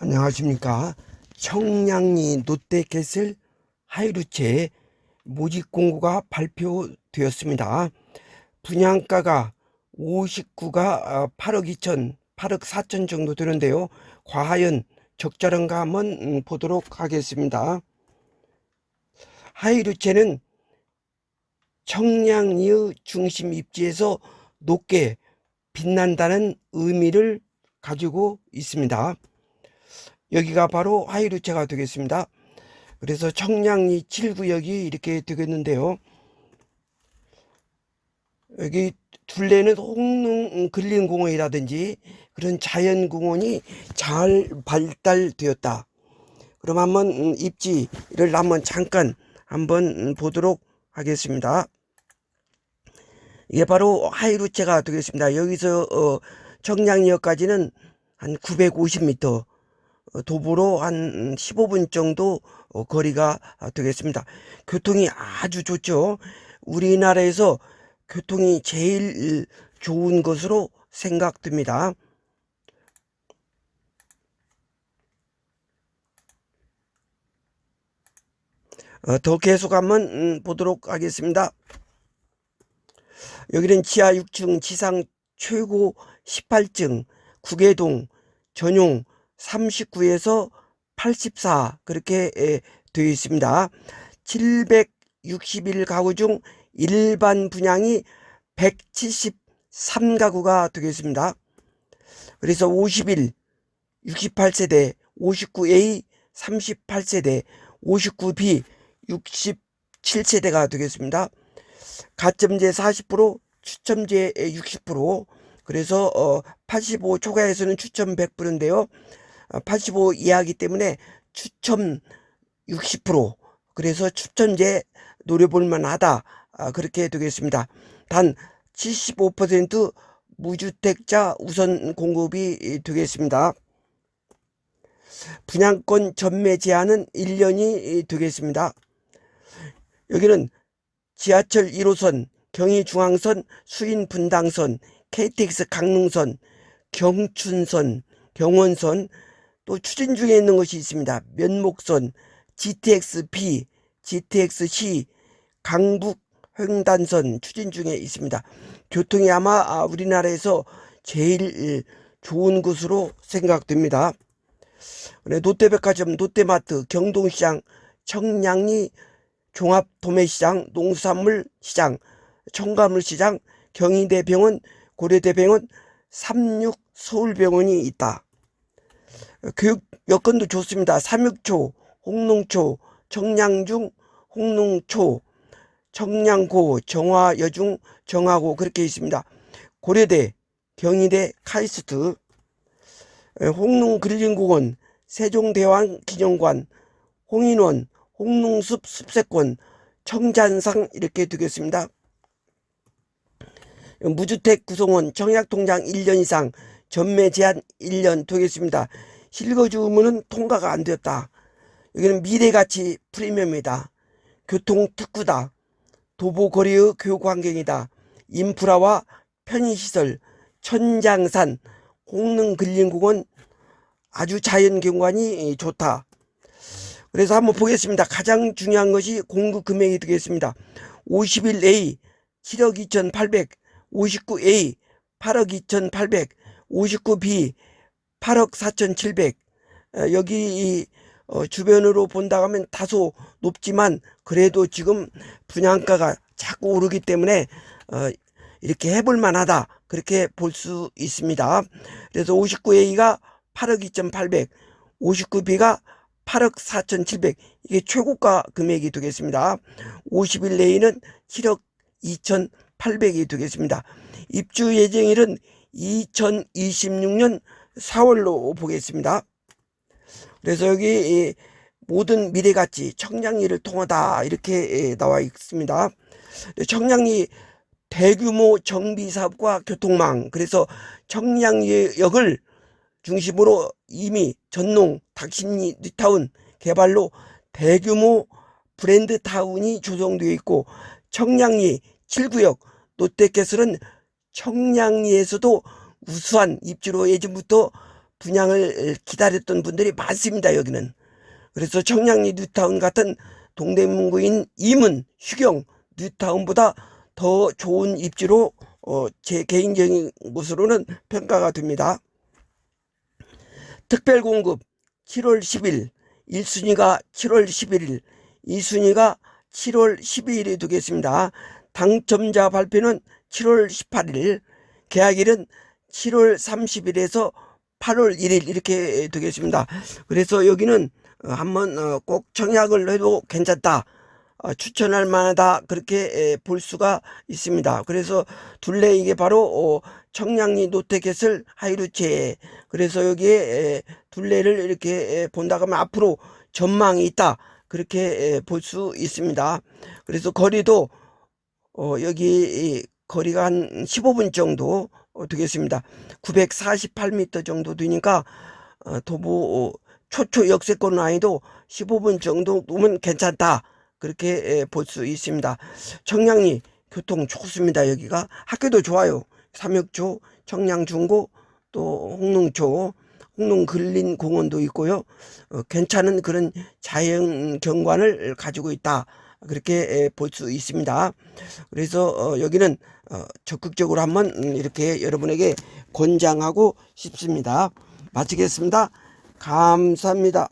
안녕하십니까. 청량리 롯데캐슬 하이루체 모집 공고가 발표되었습니다. 분양가가 59가 8억 2천, 8억 4천 정도 되는데요. 과연 적절한가 한번 음, 보도록 하겠습니다. 하이루체는 청량리의 중심 입지에서 높게 빛난다는 의미를 가지고 있습니다. 여기가 바로 하이루체가 되겠습니다. 그래서 청량리 7구역이 이렇게 되겠는데요. 여기 둘레는 홍릉 근린공원이라든지 그런 자연공원이 잘 발달되었다. 그럼 한번 음, 입지를 한번 잠깐 한번 음, 보도록 하겠습니다. 이게 바로 하이루체가 되겠습니다. 여기서 어, 청량리역까지는 한 950m, 어, 도보로 한 15분 정도 어, 거리가 되겠습니다. 교통이 아주 좋죠. 우리나라에서 교통이 제일 좋은 것으로 생각됩니다. 어, 더 계속 한번 음, 보도록 하겠습니다. 여기는 지하 6층 지상 최고 18층 구계동 전용 39에서 84 그렇게 에, 되어 있습니다. 761 가구 중 일반 분양이 173 가구가 되겠습니다. 그래서 51, 68세대, 59A, 38세대, 59B, 67세대가 되겠습니다. 가점제 40%, 추첨제 60%, 그래서 어, 85 초과에서는 추첨 100%인데요. 85 이하기 때문에 추첨 60% 그래서 추첨제 노려볼 만하다 아, 그렇게 되겠습니다. 단 75% 무주택자 우선 공급이 되겠습니다. 분양권 전매 제한은 1년이 되겠습니다. 여기는 지하철 1호선, 경의중앙선, 수인분당선, KTX 강릉선, 경춘선, 경원선, 또 추진 중에 있는 것이 있습니다. 면목선, GTX-B, GTX-C, 강북 횡단선 추진 중에 있습니다. 교통이 아마 아, 우리나라에서 제일 좋은 곳으로 생각됩니다. 롯데백화점, 롯데마트, 경동시장, 청량리 종합도매시장, 농수산물시장, 청가물시장, 경희대병원, 고려대병원, 삼육서울병원이 있다. 교육 여건도 좋습니다. 삼육초, 홍농초, 청량중, 홍농초, 청량고, 정화여중, 정화고 그렇게 있습니다. 고려대, 경희대, 카이스트, 홍릉근린공원, 세종대왕 기념관, 홍인원, 홍릉숲 숲세권, 청잔상 이렇게 되겠습니다. 무주택 구성원 청약통장 1년 이상 전매 제한 1년 되겠습니다. 실거주문은 통과가 안 되었다. 여기는 미래가치 프리미엄이다. 교통특구다. 도보거리의 교육환경이다. 인프라와 편의시설, 천장산, 홍릉근린공원 아주 자연경관이 좋다. 그래서 한번 보겠습니다. 가장 중요한 것이 공급 금액이 되겠습니다. 51A 7억 2,800, 59A 8억 2,800, 59B 8억 4,700. 어, 여기 어, 주변으로 본다 하면 다소 높지만 그래도 지금 분양가가 자꾸 오르기 때문에 어, 이렇게 해볼 만하다. 그렇게 볼 수 있습니다. 그래서 59A가 8억 2,800, 59B가 8억 4,700 이게 최고가 금액이 되겠습니다. 51A는 7억 2,800이 되겠습니다. 입주 예정일은 2026년 4월로 보겠습니다. 그래서 여기 모든 미래가치 청량리를 통하다 이렇게 나와 있습니다. 청량리 대규모 정비 사업과 교통망 그래서 청량리역을 중심으로 이미 전농, 닥심리, 뉴타운 개발로 대규모 브랜드 타운이 조성되어 있고 청량리 7구역 롯데캐슬은 청량리에서도 우수한 입지로 예전부터 분양을 기다렸던 분들이 많습니다. 여기는. 그래서 청량리 뉴타운 같은 동대문구인 이문, 휴경, 뉴타운보다 더 좋은 입지로 어, 제 개인적인 것으로는 평가가 됩니다. 특별 공급 7월 10일, 1순위가 7월 11일, 2순위가 7월 12일이 되겠습니다. 당첨자 발표는 7월 18일, 계약일은 7월 30일에서 8월 1일 이렇게 되겠습니다. 그래서 여기는 어, 한번 어, 꼭 청약을 해도 괜찮다. 어, 추천할 만하다 그렇게 볼 수가 있습니다. 그래서 둘레 이게 바로 청량리 노태캐슬 하이루체 그래서 여기에 둘레를 이렇게 본다 하면 앞으로 전망이 있다 그렇게 볼 수 있습니다. 그래서 거리도 어, 여기 거리가 한 15분 정도 어, 되겠습니다. 948m 정도 되니까 어, 도보 초초 역세권 라인도 15분 정도면 괜찮다. 그렇게 볼 수 있습니다. 청량리 교통 좋습니다. 여기가 학교도 좋아요. 삼육초, 청량중고, 또 홍릉초, 홍릉근린공원도 있고요. 어, 괜찮은 그런 자연 경관을 가지고 있다. 그렇게 볼 수 있습니다. 그래서 어, 여기는 어, 적극적으로 한번 음, 이렇게 여러분에게 권장하고 싶습니다. 마치겠습니다. 감사합니다.